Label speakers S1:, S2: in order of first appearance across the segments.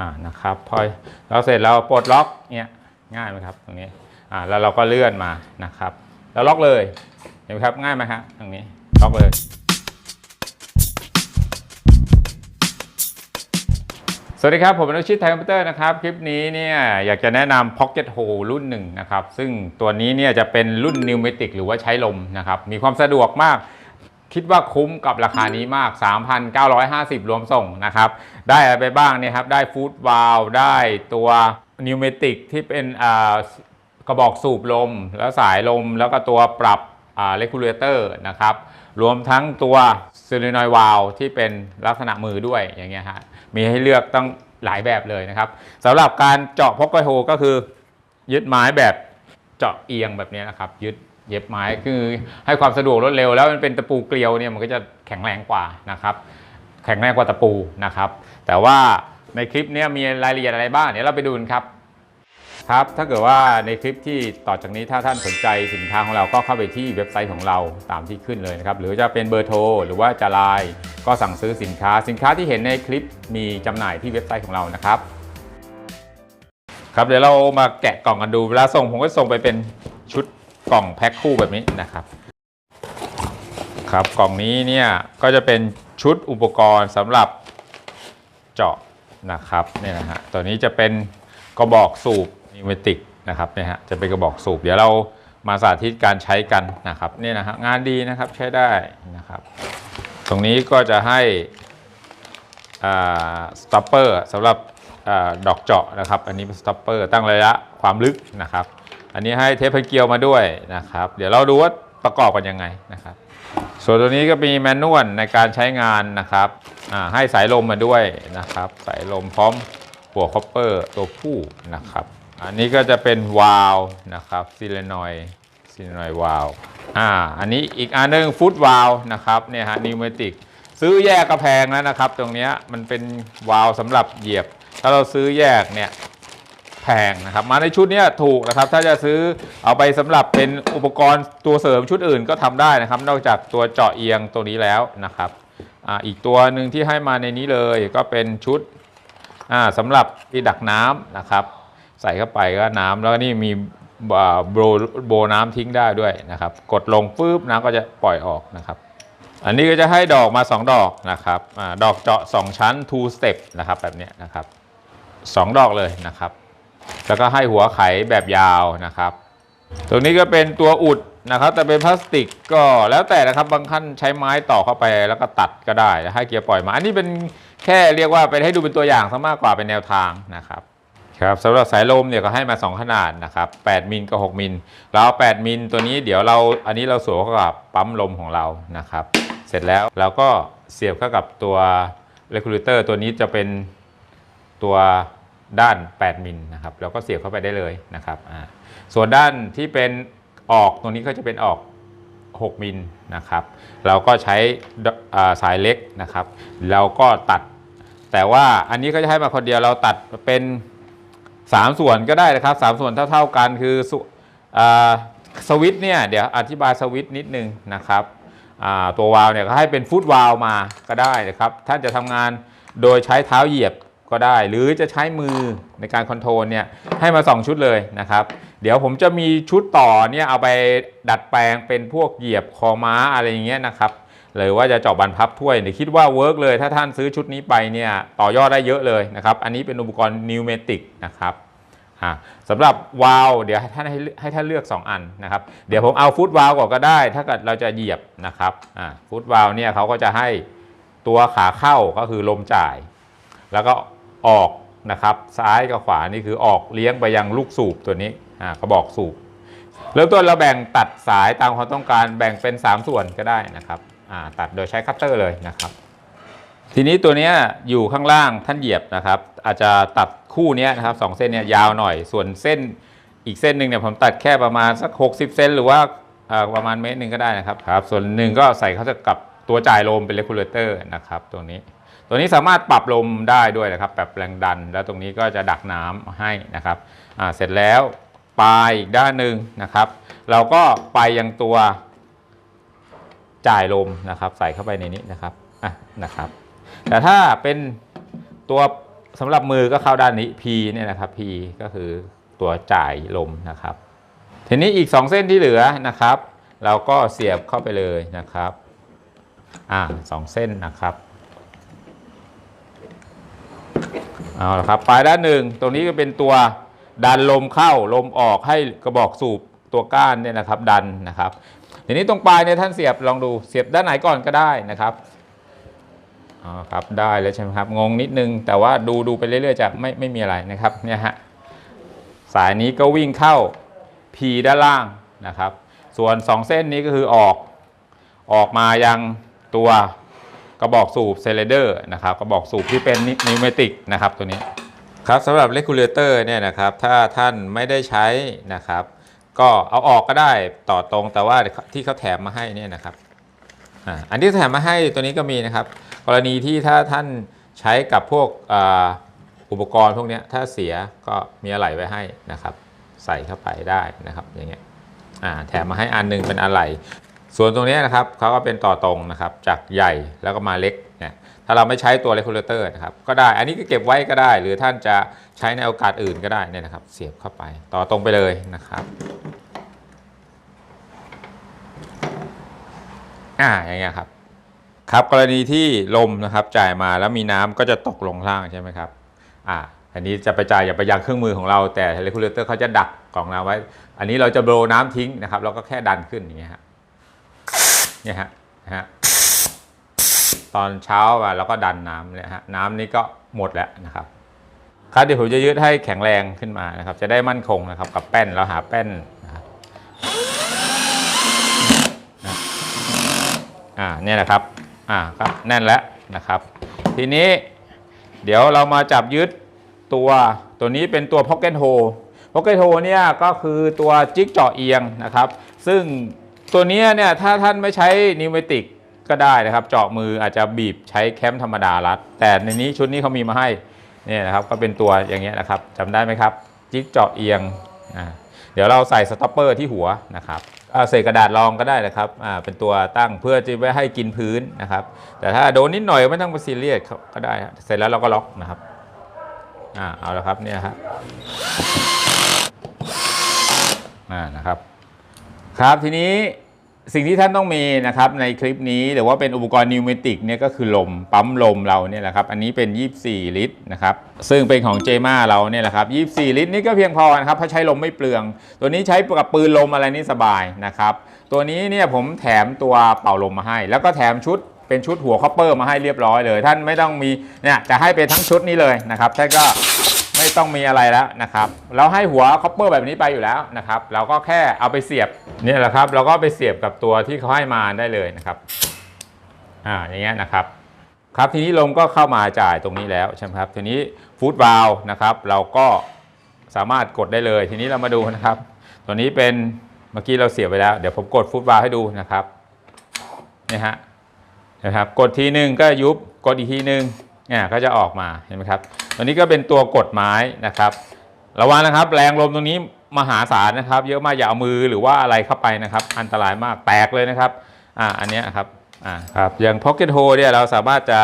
S1: อ่านะครับพอเราเสร็จเราปลดล็อกเนี่ยง่ายไหมครับตรงนี้อ่าแล้วเราก็เลื่อนมานะครับแล้วล็อกเลยเห็นไหมครับง่ายไหมครับตรงนี้ล็อกเลยสวัสดีครับ ผมอนุชิตไทยคอมพิวเตอร์นะครับ คลิปนี้เนี่ยอยากจะแนะนำ Pocket Hole รุ่นหนึ่งนะครับ ซึ่งตัวนี้เนี่ยจะเป็นรุ่น n ิวเมติกหรือว่าใช้ลมนะครับ มีความสะดวกมาก คิดว่าคุ้มกับราคานี้มาก 3,950 รวมส่งนะครับ ได้อะไรไปบ้างเนี่ยครับ ได้ฟูดวาลได้ตัวนิวเมติกที่เป็นกระบอกสูบลม แล้วสายลมแล้วก็ตัวปรับเลกูลเลเตอร์นะครับ รวมทั้งตัวซ o ล e นอยวาลที่เป็นลักษณะมือด้วยอย่างเงี้ยฮะ มีให้เลือกตั้งหลายแบบเลยนะครับสำหรับการเจาะพกไกโฮก็คือ ยึดไม้แบบเจาะเอียงแบบนี้นะครับยึด เย็บไม้คือให้ความสะดวกรวดเร็ว แล้วมันเป็นตะปูเกลียวเนี่ยมันก็จะแข็งแรงกว่านะครับ แข็งแรงกว่าตะปูนะครับ แต่ว่าในคลิปเนี้มีรายละเอียดอะไรบ้างเดี๋ยวเราไปดูกันครับครับ ถ้าเกิดว่าในคลิปที่ต่อจากนี้ถ้าท่านสนใจสินค้าของเราก็เข้าไปที่เว็บไซต์ของเราตามที่ขึ้นเลยนะครับ หรือจะเป็นเบอร์โทร หรือว่าจะไลน์ก็สั่งซื้อสินค้า สินค้าที่เห็นในคลิปมีจำหน่ายที่เว็บไซต์ของเรานะครับ ครับเดี๋ยวเรามาแกะกล่องกันดูเวลาส่งผมก็ส่งไปเป็น กล่องแพ็คคู่แบบนี้นะครับครับกล่องนี้เนี่ยก็จะเป็นชุดอุปกรณ์สำหรับเจาะนะครับเนี่ยนะฮะตัวนี้จะเป็นกระบอกสูบนิวเมติกนะครับเนี่ยฮะจะเป็นกระบอกสูบ เดี๋ยวเรามาสาธิตการใช้กันนะครับเนี่ยนะฮะงานดีนะครับใช้ได้นะครับตรงนี้ก็จะให้สต็อปเปอร์สำหรับอาดอกเจาะนะครับ อันนี้เป็นสต็อปเปอร์ตั้งระยะความลึกนะครับ อันนี้ให้เทปพันเกลียวมาด้วยนะครับ เดี๋ยวเราดูว่าประกอบกันยังไงนะครับ ส่วนตัวนี้ก็มีแมนนวลในการใช้งานนะครับอ่าให้สายลมมาด้วยนะครับ สายลมพร้อมหัวคอปเปอร์ตัวผู้นะครับ อันนี้ก็จะเป็นวาล์วนะครับซิเลนอยซิเลนอยวาล์วอ่าอันนี้อีกอันหนึงฟุตวาล์วนะครับเนี่ยฮะนิวเมติกซื้อแยกกระแพงแล้วนะครับ ตรงนี้มันเป็นวาล์วสำหรับเหยียบ ถ้าเราซื้อแยกเนี่ย งนะครับ มาในชุดนี้ถูกนะครับ ถ้าจะซื้อเอาไปสำหรับเป็นอุปกรณ์ตัวเสริมชุดอื่นก็ทำได้นะครับ นอกจากตัวเจาะเอียงตัวนี้แล้วนะครับออีกตัวหนึ่งที่ให้มาในนี้เลยก็เป็นชุดอ่าสำหรับที่ดักน้ำนะครับ ใส่เข้าไปก็น้ำแล้วนี่มีโบโบน้ำทิ้งได้ด้วยนะครับ กดลงปุ๊บน้ำก็จะปล่อยออกนะครับ อันนี้ก็จะให้ดอกมา 2 ดอกนะครับอดอกเจาะ 2 ชั้น two step นะครับแบบนี้นะครับสองดอกเลยนะครับ แล้วก็ให้หัวไขแบบยาวนะครับ ตรงนี้ก็เป็นตัวอุดนะครับ แต่เป็นพลาสติกก็แล้วแต่นะครับบางท่านใช้ไม้ต่อเข้าไปแล้วก็ตัดก็ได้ให้เกียร์ปล่อยมาอันนี้เป็นแค่เรียกว่าเป็นให้ดูเป็นตัวอย่างซะมากกว่าเป็นแนวทางนะครับครับสำหรับสายลมเนี่ยก็ให้มา 2 ขนาดนะครับ8มิลกับ6มิลเราเอา8มิลตัวนี้เดี๋ยวเราอันนี้เราสวมเข้ากับปั๊มลมของเรานะครับ เสร็จแล้วเราก็เสียบเข้ากับตัว regulator ตัวนี้จะเป็นตัว ด้าน 8 มิลนะครับเราก็เสียบเข้าไปได้เลยนะครับส่วนด้านที่เป็นออกตรงนี้ก็จะเป็นออก 6 มิลนะครับ เราก็ใช้สายเล็กนะครับ เราก็ตัด แต่ว่าอันนี้ก็จะให้มาคนเดียวเราตัดเป็น 3 ส่วนก็ได้นะครับ 3 ส่วนเท่าๆกันคือสอสวิตเนี่ยเดี๋ยวอธิบายสวิตนิดนึงนะครับตัววาล์วเนี่ยก็ให้เป็นฟุตวาล์วมาก็ได้นะครับ ท่านจะทำงานโดยใช้เท้าเหยียบ ก็ได้ หรือจะใช้มือในการคอนโทรลเนี่ยให้มา 2 ชุดเลยนะครับ เดี๋ยวผมจะมีชุดต่อเนี่ยเอาไปดัดแปลงเป็นพวกเหยียบคอม้าอะไรอย่างเงี้ยนะครับหรือว่าจะเจาะบรรพับถ้วยเนี่ยคิดว่าเวิร์กเลยถ้าท่านซื้อชุดนี้ไปเนี่ยต่อยอดได้เยอะเลยนะครับ อันนี้เป็นอุปกรณ์นิวเมติกนะครับสำหรับวาล์วเดี๋ยวให้ท่านให้ให้ท่านเลือก 2 อันนะครับ เดี๋ยวผมเอาฟุตวาล์วก่อนก็ได้ ถ้าเกิดเราจะเหยียบนะครับฟุตวาล์วเนี่ยเขาก็จะให้ตัวขาเข้าก็คือลมจ่าย แล้วก็ ออกนะครับ ซ้ายกับขวานี่คือออกเลี้ยงไปยังลูกสูบตัวนี้อ่ากระบอกสูบเริ่มต้นเราแบ่งตัดสายตามความต้องการแบ่งเป็น 3 ส่วนก็ได้นะครับอ่าตัดโดยใช้คัตเตอร์เลยนะครับ ทีนี้ตัวนี้อยู่ข้างล่างท่านเหยียบนะครับ อาจจะตัดคู่นี้นะครับสองเส้นเนี่ยยาวหน่อย ส่วนเส้นอีกเส้นหนึ่งเนี่ยผมตัดแค่ประมาณสัก 60 เซนหรือว่าประมาณเมตรหนึ่งก็ได้นะครับครับ ส่วนหนึ่งก็ใส่เข้ากับตัวจ่ายลมเป็นเลกูลเลเตอร์นะครับตรงนี้ ตัวนี้สามารถปรับลมได้ด้วยนะครับแบบแรงดัน แล้วตรงนี้ก็จะดักน้ำให้นะครับเสร็จแล้วปลายอีกด้านหนึ่งนะครับ เราก็ไปยังตัวจ่ายลมนะครับ ใส่เข้าไปในนี้นะครับอะนะครับ แต่ถ้าเป็นตัวสำหรับมือก็เข้าด้านนี้ P เนี่ยนะครับ P ก็คือตัวจ่ายลมนะครับ ทีนี้อีก 2 เส้นที่เหลือนะครับ เราก็เสียบเข้าไปเลยนะครับอ่าสองเส้นนะครับ เอาละครับปลายด้านหนึ่งตรงนี้ก็เป็นตัวดันลมเข้าลมออกให้กระบอกสูบตัวก้านเนี่ยนะครับ ดันนะครับทีนี้ตรงปลายเนี่ยท่านเสียบลองดูเสียบด้านไหนก่อนก็ได้นะครับอ๋อครับได้เลยใช่ไหมครับงงนิดนึง แต่ว่าดูดูไปเรื่อยๆจะไม่ไม่มีอะไรนะครับเนี่ยฮะสายนี้ก็วิ่งเข้า P ด้านล่างนะครับ ส่วน 2 เส้นนี้ก็คือออก ออกมายังตัว กระบอกสูบเซเลเดอร์นะครับกระบอกสูบที่เป็นนิวเมติกนะครับตัวนี้ครับสำหรับเลกูลเลเตอร์เนี่ยนะครับถ้าท่านไม่ได้ใช้นะครับ ก็เอาออกก็ได้ต่อตรงแต่ว่าที่เขาแถมมาให้เนี่ยนะครับอันที่แถมมาให้ตัวนี้ก็มีนะครับ กรณีที่ถ้าท่านใช้กับพวกอ,อุปกรณ์พวกนี้ถ้าเสียก็มีอะไหล่ไว้ให้นะครับ ใส่เข้าไปได้นะครับอย่างเงี้ยอ่าแถมมาให้อันหนึงเป็นอะไหล่ ส่วนตรงนี้นะครับเขาก็เป็นต่อตรงนะครับจากใหญ่แล้วก็มาเล็กเนี่ยถ้าเราไม่ใช้ตัวเลกูลเลเตอร์นะครับก็ได้อันนี้ก็เก็บไว้ก็ได้ หรือท่านจะใช้ในโอกาสอื่นก็ได้เนี่ยนะครับ เสียบเข้าไปต่อตรงไปเลยนะครับอ่าอย่างเงี้ยครับครับกรณีที่ลมนะครับจ่ายมาแล้วมีน้ำก็จะตกลงล่างใช่ไหมครับอ่าอันนี้จะไปจ่ายอย่าไปยังเครื่องมือของเราแต่เลคูลเลเตอร์เขาจะดักกล่องน้ำไว้ อันนี้เราจะโบรน้ำทิ้งนะครับเราก็แค่ดันขึ้นอย่างเงี้ยฮะ เนี่ยฮะนะฮะตอนเช้ามาเราก็ดันน้ำเนี่ยฮะน้ำนี้ก็หมดแล้วนะครับครับเดี๋ยวผมจะยืดให้แข็งแรงขึ้นมานะครับ จะได้มั่นคงนะครับ กับแป้นเราหาแป้นนะครับนะอ่าเนี่ยนะครับอ่าก็แน่นแล้วนะครับ ทีนี้เดี๋ยวเรามาจับยึดตัวตัวนี้เป็นตัว Pocket Hole Pocket Hole เนี่ยก็คือตัวจิ๊กเจาะเอียงนะครับ ซึ่ง ตัวนี้เนี่ยถ้าท่านไม่ใช้นิวเมติกก็ได้นะครับเจาะมืออาจจะบีบใช้แคมธรรมดารัด แต่ในนี้ชุดนี้เขามีมาให้เนี่ยนะครับก็เป็นตัวอย่างเงี้ยนะครับจำได้ไหมครับจิ๊กเจาะเอียงอ่าเดี๋ยวเราใส่สต็อปเปอร์ที่หัวนะครับอ่าเศษกระดาษรองก็ได้นะครับอ่าเป็นตัวตั้งเพื่อจะไม่ให้กินพื้นนะครับ แต่ถ้าโดนนิดหน่อยไม่ต้องไปซีเรียสก็ได้ เสร็จแล้วเราก็ล็อกนะครับอ่าเอาละครับเนี่ยฮะอ่านะครับ ครับทีนี้สิ่งที่ท่านต้องมีนะครับในคลิปนี้หรือว่าเป็นอุปกรณ์นิวเมติกเนี่ยก็คือลมปั๊มลมเราเนี่ยแหละครับอันนี้เป็น 24 ลิตรนะครับซึ่งเป็นของเจม่าเราเนี่ยแหละครับ24 ลิตรนี่ก็เพียงพอนะครับเพราะใช้ลมไม่เปลือง ตัวนี้ใช้กับปืนลมอะไรนี่สบายนะครับตัวนี้เนี่ยผมแถมตัวเป่าลมมาให้ แล้วก็แถมชุดเป็นชุดหัวคอปเปอร์มาให้เรียบร้อยเลย ท่านไม่ต้องมีเนี่ยจะให้เป็นทั้งชุดนี้เลยนะครับท่านก็ ไม่ต้องมีอะไรแล้วนะครับ เราให้หัวคอปเปอร์แบบนี้ไปอยู่แล้วนะครับ เราก็แค่เอาไปเสียบเนี่ยแหละครับ เราก็ไปเสียบกับตัวที่เขาให้มาได้เลยนะครับ อ่าอย่างเงี้ยนะครับ ครับทีนี้ลมก็เข้ามาจ่ายตรงนี้แล้วใช่ไหมครับ ทีนี้ฟูดวาลนะครับ เราก็สามารถกดได้เลย ทีนี้เรามาดูนะครับ ตัวนี้เป็นเมื่อกี้เราเสียบไปแล้ว เดี๋ยวผมกดฟูดวาลให้ดูนะครับนี่ฮะนะครับ กดทีหนึ่งก็ยุบ กดอีกทีหนึ่ง เนี่ยก็จะออกมาเห็นไหมครับตัวนี้ก็เป็นตัวกดไม้นะครับ ระวังนะครับ แรงลมตรงนี้มหาศาลนะครับ เยอะมากอย่าเอามือหรือว่าอะไรเข้าไปนะครับ อันตรายมากแตกเลยนะครับอ่าอันนี้ครับอ่าครับอย่าง pocket hole เนี่ยเราสามารถจะ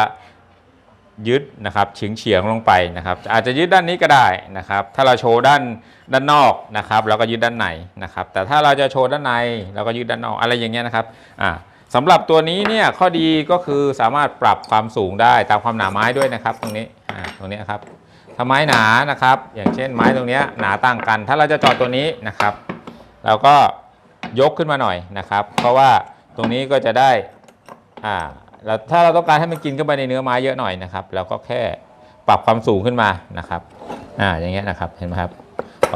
S1: ยึดนะครับเฉียงเฉียงๆลงไปนะครับอาจจะยึดด้านนี้ก็ได้นะครับ ถ้าเราโชว์ด้านด้านนอกนะครับเราก็ยึดด้านในนะครับ แต่ถ้าเราจะโชว์ด้านในเราก็ยึดด้านนอกอะไรอย่างเงี้ยนะครับอ่า สำหรับตัวนี้เนี่ยข้อดีก็คือสามารถปรับความสูงได้ตามความหนาไม้ด้วยนะครับ ตรงนี้ตรงนี้ครับถ้าไม้หนานะครับ อย่างเช่นไม้ตรงนี้หนาต่างกัน ถ้าเราจะจอดตัวนี้นะครับ เราก็ยกขึ้นมาหน่อยนะครับ เพราะว่าตรงนี้ก็จะได้อ่าแล้วถ้าเราต้องการให้มันกินเข้าไปในเนื้อไม้เยอะหน่อยนะครับเราก็แค่ปรับความสูงขึ้นมานะครับอ่าอย่างเงี้ยนะครับเห็นไหมครับ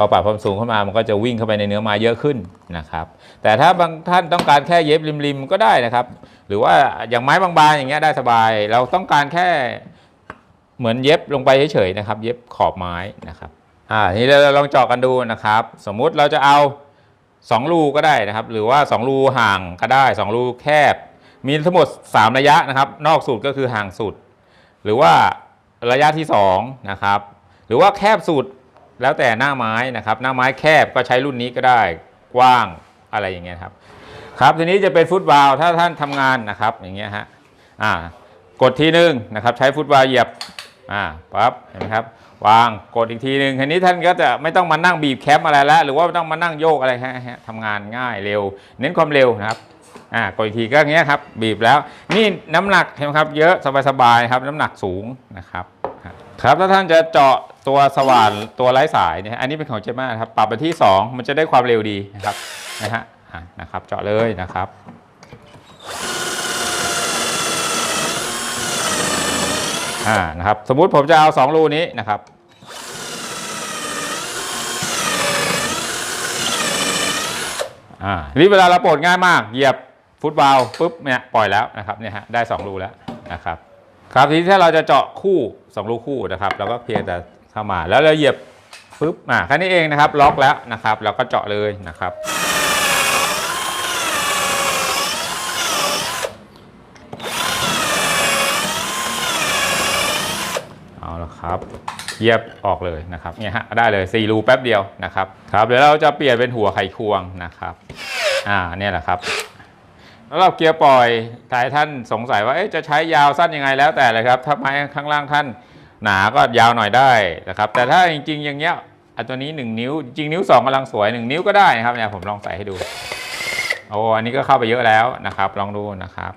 S1: อปรับความสูงขึ้นมามันก็จะวิ่งเข้าไปในเนื้อไม้เยอะขึ้นนะครับ แต่ถ้าบางท่านต้องการแค่เย็บริมๆก็ได้นะครับ หรือว่าอย่างไม้บางๆอย่างเงี้ยได้สบาย เราต้องการแค่เหมือนเย็บลงไปเฉยๆนะครับ เย็บขอบไม้นะครับอ่านี่เราลองเจาะกันดูนะครับ สมมุติเราจะเอา2รูก็ได้นะครับ หรือว่า 2 รูห่างก็ได้ 2 รูแคบ มีทั้งหมด 3 ระยะนะครับ นอกสุดก็คือห่างสุด หรือว่าระยะที่2นะครับ หรือว่าแคบสุด แล้วแต่หน้าไม้นะครับ หน้าไม้แคบก็ใช้รุ่นนี้ก็ได้กว้างอะไรอย่างเงี้ยครับครับทีนี้จะเป็นฟุตบาลถ้าท่านทำงานนะครับอย่างเงี้ยฮะอ่ากดทีนึงนะครับ ใช้ฟุตบาลเหยียบอ่าปั๊บเห็นไหมครับวางกดอีกทีหนึ่งทีนี้ท่านก็จะไม่ต้องมานั่งบีบแคปอะไรแล้ว หรือว่าต้องมานั่งโยกอะไรฮะฮะทำงานง่ายเร็ว เน้นความเร็วนะครับอ่ากดอีกทีก็อย่างเงี้ยครับบีบแล้ว นี่น้ำหนักเห็นไหมครับ เยอะสบายๆครับน้ำหนักสูงนะครับ ครับถ้าท่านจะเจาะตัวสว่านตัวไร้สายเนี่ยอันนี้เป็นของเจม่าครับปรับไปที่ 2 มันจะได้ความเร็วดีนะครับนะฮะอะนะครับเจาะเลยนะครับ อ่านะครับสมมุติผมจะเอา 2 รูนี้นะครับอ่าทีนี้เวลาเราปลดง่ายมากเหยียบฟุตบอลปุ๊บเนี่ยปล่อยแล้วนะครับเนี่ยฮะได้ 2 รูแล้วนะครับ ครับทีนี้ถ้าเราจะเจาะคู่2รูคู่นะครับเราก็เพียงแต่เข้ามาแล้วเราเหยียบปุ๊บอ่าแค่นี้เองนะครับ ล็อกแล้วนะครับ เราก็เจาะเลยนะครับ เอาละครับเหยียบออกเลยนะครับเนี่ยฮะได้เลย4รูแป๊บเดียวนะครับครับเดี๋ยวเราจะเปลี่ยนเป็นหัวไขควงนะครับ อ่าเนี่ยแหละครับ แล้วเราเกียร์ปล่อยท้ายท่านสงสัยว่าจะใช้ยาวสั้นยังไงแล้วแต่เลยครับ ถ้าไม้ข้างล่างท่านหนาก็ยาวหน่อยได้นะครับ แต่ถ้าจริง ๆ อย่างเงี้ยอันตัวนี้ 1 นิ้ว จริงนิ้ว 2กำลังสวย 1 นิ้วก็ได้นะครับเนี่ยผมลองใส่ให้ดูโอ้อันนี้ก็เข้าไปเยอะแล้วนะครับ ลองดูนะครับ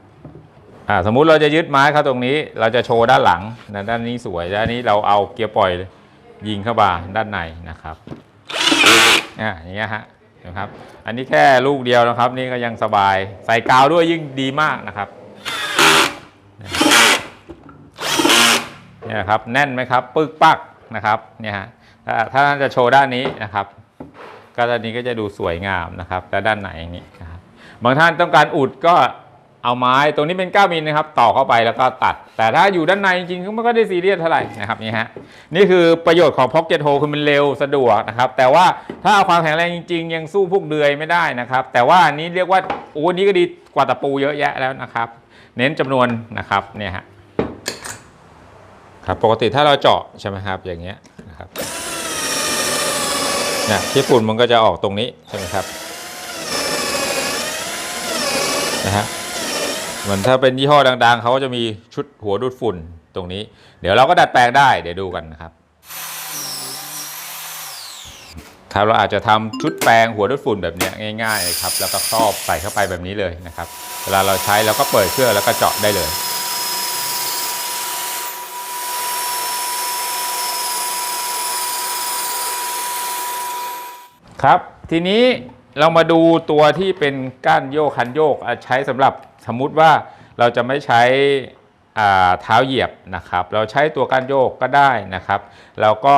S1: อ่าสมมุติเราจะยึดไม้เข้าตรงนี้ เราจะโชว์ด้านหลังนะด้านนี้สวยด้านนี้เราเอาเกียร์ปล่อยยิงเข้ามาด้านในนะครับอ่าอย่างเงี้ยฮะ นะครับ อันนี้แค่ลูกเดียวนะครับ นี่ก็ยังสบาย ใส่กาวด้วยยิ่งดีมากนะครับเนี่ยนะครับแน่นไหมครับ ปึกปักนะครับเนี่ยฮะถ้าถ้าท่านจะโชว์ด้านนี้นะครับก็ด้านนี้ก็จะดูสวยงามนะครับและด้านไหนอย่างนี้นะครับบางท่านต้องการอุดก็ เอาไม้ตรงนี้เป็น 9มิลนะครับต่อเข้าไปแล้วก็ตัด แต่ถ้าอยู่ด้านในจริงๆก็ไม่ก็ได้ซีเรียสเท่าไหร่นะครับนี่ฮะนี่คือประโยชน์ของ Pocket Hole คือมันเร็วสะดวกนะครับ แต่ว่าถ้าเอาความแข็งแรงจริง ๆ ยังสู้พวกเดือยไม่ได้นะครับ แต่ว่าอันนี้เรียกว่าโอ้นี้ก็ดีกว่าตะปูเยอะแยะแล้วนะครับ เน้นจำนวนนะครับเนี่ยฮะครับปกติถ้าเราเจาะใช่ไหมครับอย่างเงี้ยนะครับเนะที่ฝุ่นมันก็จะออกตรงนี้ใช่ไหมครับนะฮะ เหมือนถ้าเป็นยี่ห้อดัง ๆเขาก็จะมีชุดหัวดูดฝุ่นตรงนี้ เดี๋ยวเราก็ดัดแปลงได้เดี๋ยวดูกันนะครับครับเราอาจจะทำชุดแปลงหัวดูดฝุ่นแบบนี้ง่ายๆเลยครับแล้วก็ครอบใส่เข้าไปแบบนี้เลยนะครับ เวลาเราใช้เราก็เปิดเครื่องแล้วก็เจาะได้เลยครับ ทีนี้เรามาดูตัวที่เป็นก้านโยกคันโยกใช้สำหรับ สมมุติว่าเราจะไม่ใช้เท้าเหยียบนะครับ เราใช้ตัวกานโยกก็ได้นะครับ เราก็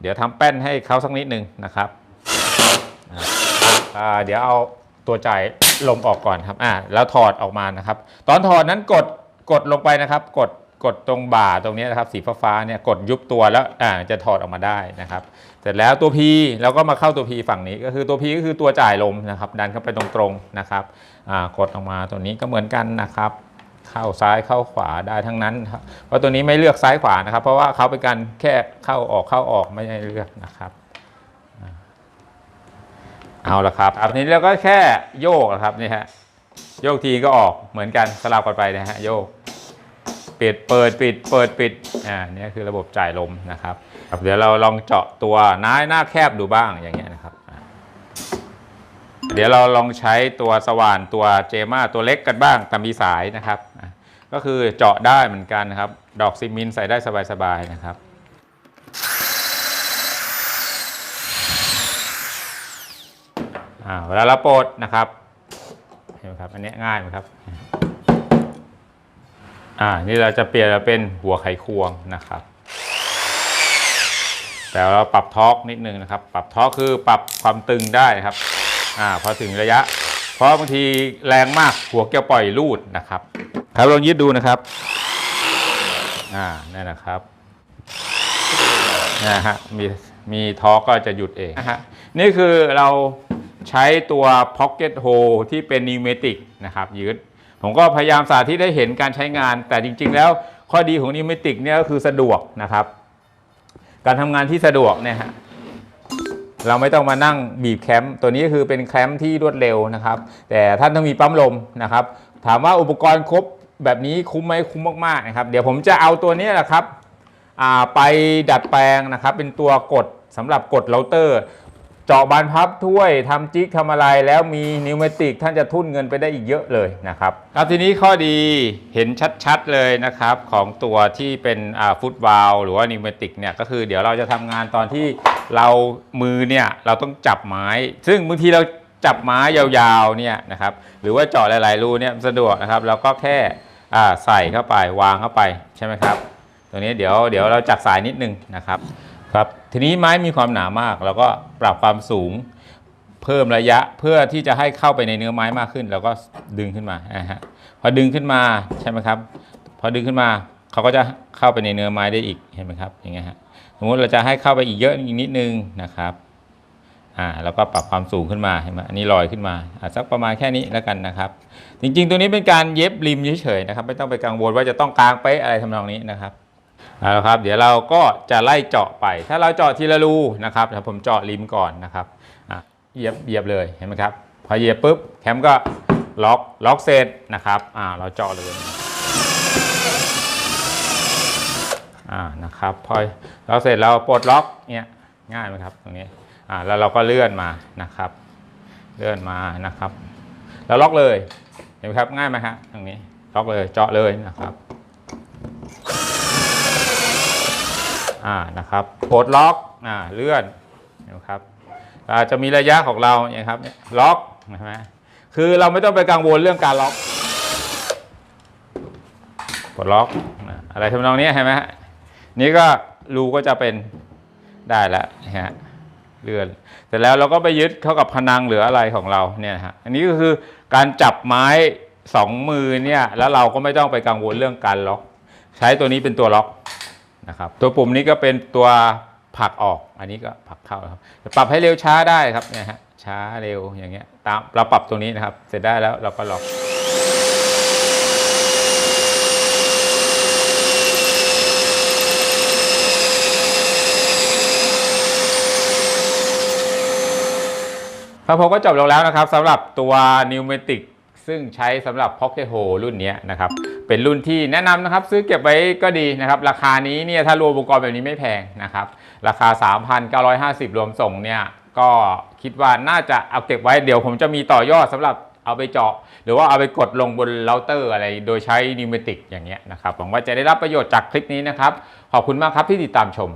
S1: เดี๋ยวทำแป้นให้เขาสักนิดนึงนะครับเดี๋ยวเอาตัวจ่ายลมออกก่อนครับอ่าแล้วถอดออกมานะครับ ตอนถอดนั้นกดกดลงไปนะครับ กดกดตรงบ่าตรงนี้นะครับ สีฟ้าๆเนี่ยกดยุบตัวแล้วอ่าจะถอดออกมาได้นะครับ เสร็จแล้วตัว P เราก็มาเข้าตัว P ฝั่งนี้ก็คือตัว P ก็คือตัวจ่ายลมนะครับ ดันเข้าไปตรงๆนะครับกดออกมาตัวนี้ก็เหมือนกันนะครับ เข้าซ้ายเข้าขวาได้ทั้งนั้น เพราะตัวนี้ไม่เลือกซ้ายขวานะครับ เพราะว่าเขาเป็นการแค่เข้าออกเข้าออกไม่ได้เลือกนะครับเอาละครับอันนี้เราก็แค่โยกนะครับนี่ฮะโยกทีก็ออกเหมือนกันสลับกันไปนะฮะโยกปิดเปิดปิดเปิดปิดอ่านี่คือระบบจ่ายลมนะครับ ครับเดี๋ยวเราลองเจาะตัวหน้าหน้าแคบดูบ้างอย่างเงี้ยนะครับ เดี๋ยวเราลองใช้ตัวสว่านตัวเจมาตัวเล็กกันบ้างแต่มีสายนะครับ ก็คือเจาะได้เหมือนกันนะครับ ดอกซิมินใส่ได้สบายๆนะครับอ่าเวลาเราปลดนะครับเห็นไหมครับอันนี้ง่ายไหมครับอ่านี่เราจะเปลี่ยนเป็นหัวไขควงนะครับ แต่เราปรับทอร์กนิดนึงนะครับ ปรับทอร์กคือปรับความตึงได้นะครับอ่าพอถึงระยะ เพราะบางทีแรงมากหัวเกี่ยวปล่อยรูดนะครับ ครับลองยืดดูนะครับอ่านั่นนะครับนะฮะมีมีทอร์กก็จะหยุดเองนะฮะนี่คือเราใช้ตัว Pocket Hole ที่เป็นนิวเมติกนะครับยืดผมก็พยายามสาธิตให้เห็นการใช้งาน แต่จริง ๆ แล้วข้อดีของนิวเมติกเนี่ยก็คือสะดวกนะครับ การทำงานที่สะดวกเนี่ยฮะเราไม่ต้องมานั่งบีบแคมป์ตัวนี้คือเป็นแคมป์ที่รวดเร็วนะครับ แต่ท่านต้องมีปั๊มลมนะครับ ถามว่าอุปกรณ์ครบแบบนี้คุ้มไหมคุ้มมากๆนะครับ เดี๋ยวผมจะเอาตัวนี้แหละครับไปดัดแปลงนะครับ เป็นตัวกดสำหรับกดเราเตอร์ เจาะบานพับถ้วยทำจิ๊กทำอะไรแล้วมีนิวเมติกท่านจะทุ่นเงินไปได้อีกเยอะเลยนะครับครับทีนี้ข้อดีเห็นชัดๆเลยนะครับของตัวที่เป็นฟุตบาลหรือว่านิวเมติกเนี่ยก็คือเดี๋ยวเราจะทำงานตอนที่เรามือเนี่ยเราต้องจับไม้ ซึ่งบางทีเราจับไม้ยาวๆเนี่ยนะครับหรือว่าเจาะหลายๆรูเนี่ยสะดวกนะครับเราก็แค่ใส่เข้าไปวางเข้าไปใช่ไหมครับตรงนี้เดี๋ยวเดี๋ยวเราจัดสายนิดนึงนะครับ ครับทีนี้ไม้มีความหนามากเราก็ปรับความสูง เพิ่มระยะเพื่อที่จะให้เข้าไปในเนื้อไม้มากขึ้นเราก็ดึงขึ้นมานะฮะพอดึงขึ้นมาใช่ไหมครับ พอดึงขึ้นมาเขาก็จะเข้าไปในเนื้อไม้ได้อีกเห็นไหมครับอย่างเงี้ยฮะสมมติเราจะให้เข้าไปอีกเยอะอีกนิดนึงนะครับอ่าแล้วก็ปรับความสูงขึ้นมาเห็นไหมอันนี้ลอยขึ้นมาอะสักประมาณแค่นี้แล้วกันนะครับ จริงๆ ตัวนี้เป็นการเย็บริมเฉยๆนะครับ ไม่ต้องไปกังวลว่าจะต้องกลางเป๊ะอะไรทำนองนี้นะครับ เอาละครับเดี๋ยวเราก็จะไล่เจาะไป ถ้าเราเจาะทีละรูนะครับเดี๋ยวผมเจาะริมก่อนนะครับเหยียบเหยียบเลยเห็นไหมครับพอเหยียบปุ๊บแคมก็ล็อกล็อกเสร็จนะครับอ่าเราเจาะเลยอ่านะครับพอเราเสร็จเราปลดล็อกเนี่ยง่ายไหมครับตรงนี้อ่าแล้วเราก็เลื่อนมานะครับ เลื่อนมานะครับ แล้วล็อกเลยเห็นไหมครับง่ายไหมฮะตรงนี้ล็อกเลยเจาะเลยนะครับ อ่านะครับปลดล็อกอ่าเลื่อนนไหมครับอาจะมีระยะของเราเนี่ยครับล็อกใช่ไหมคือเราไม่ต้องไปกังวลเรื่องการล็อกปลดล็อกอ่าอะไรทำนองนี้เห็นไหมฮะนี่ก็รูก็จะเป็นได้แล้วนะฮะเลื่อนเสร็จแล้วเราก็ไปยึดเข้ากับพนังหรืออะไรของเราเนี่ยฮะอันนี้ก็คือการจับไม้สองมือเนี่ยแล้วเราก็ไม่ต้องไปกังวลเรื่องการล็อก ใช้ตัวนี้เป็นตัวล็อก นะครับตัวปุ่มนี้ก็เป็นตัวผลักออกอันนี้ก็ผลักเข้าครับปรับให้เร็วช้าได้ครับเนี่ยฮะช้าเร็วอย่างเงี้ยตามเราปรับตรงนี้นะครับ เสร็จได้แล้วเราก็ล็อกครับผมก็จบลงแล้วนะครับสำหรับตัว n e w m a t i c ซึ่งใช้สำหรับ Pocket Hole รุ่นนี้นะครับ เป็นรุ่นที่แนะนำนะครับซื้อเก็บไว้ก็ดีนะครับ ราคานี้เนี่ยถ้ารวมอุปกรณ์แบบนี้ไม่แพงนะครับ ราคา 3,950 รวมส่งเนี่ยก็คิดว่าน่าจะเอาเก็บไว้เดี๋ยวผมจะมีต่อยอดสำหรับเอาไปเจาะ หรือว่าเอาไปกดลงบนเราเตอร์อะไรโดยใช้นิวเมติกอย่างเงี้ยนะครับหวังว่าจะได้รับประโยชน์จากคลิปนี้นะครับ ขอบคุณมากครับที่ติดตามชม